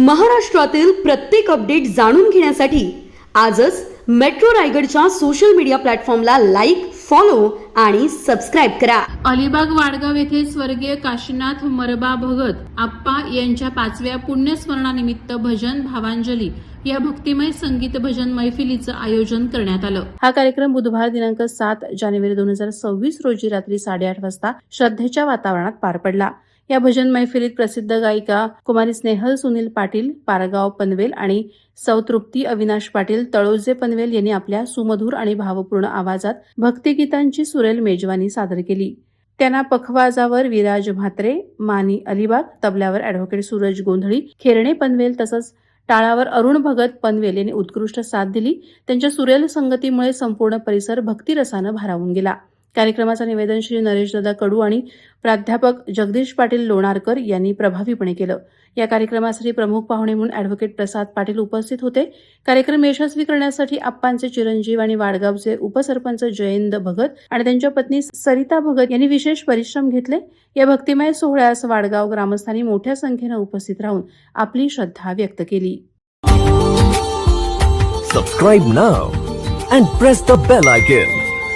महाराष्ट्रातील प्रत्येक अपडेट जाणून घेण्यासाठी आजच मेट्रो रायगडच्या सोशल मीडिया प्लॅटफॉर्मला लाईक फॉलो आणि सबस्क्राईब करा. अलिबाग वाडगाव येथे स्वर्गीय काशीनाथ मरबा भगत आप्पा यांच्या पाचव्या पुण्यस्मरणानिमित्त भजन भावांजली या भक्तिमय संगीत भजन मैफिलीचं आयोजन करण्यात आलं. हा कार्यक्रम बुधवार दिनांक सात जानेवारी दोन हजार सव्वीस रोजी रात्री साडेआठ वाजता श्रद्धेच्या वातावरणात पार पडला. या भजन मैफिलीत प्रसिद्ध गायिका कुमारी स्नेहल सुनील पाटील पारगाव पनवेल आणि सौतृप्ती अविनाश पाटील तळोजे पनवेल यांनी आपल्या सुमधुर आणि भावपूर्ण आवाजात भक्तिगीतांची सुरेल मेजवानी सादर केली. त्यांना पखवाजावर विराज म्हात्रे मानी अलिबाग तबल्यावर अॅडव्होकेट सूरज गोंधळी खेरणे पनवेल तसंच टाळावर अरुण भगत पनवेल यांनी उत्कृष्ट साथ दिली. त्यांच्या सुरेल संगतीमुळे संपूर्ण परिसर भक्तिरसानं भारावून गेला. कार्यक्रमाचं निवेदन श्री नरेशदादा कडू आणि प्राध्यापक जगदीश पाटील लोणारकर यांनी प्रभावीपणे केलं. या कार्यक्रमासाठी प्रमुख पाहुणे म्हणून अॅडव्होकेट प्रसाद पाटील उपस्थित होते. कार्यक्रम यशस्वी करण्यासाठी आप्पांचे चिरंजीव आणि वाडगावचे उपसरपंच जयंत भगत आणि त्यांच्या पत्नी सरिता भगत यांनी विशेष परिश्रम घेतले. या भक्तिमय सोहळ्यास वाडगाव ग्रामस्थांनी मोठ्या संख्येनं उपस्थित राहून आपली श्रद्धा व्यक्त केली. Subscribe now and press the bell icon.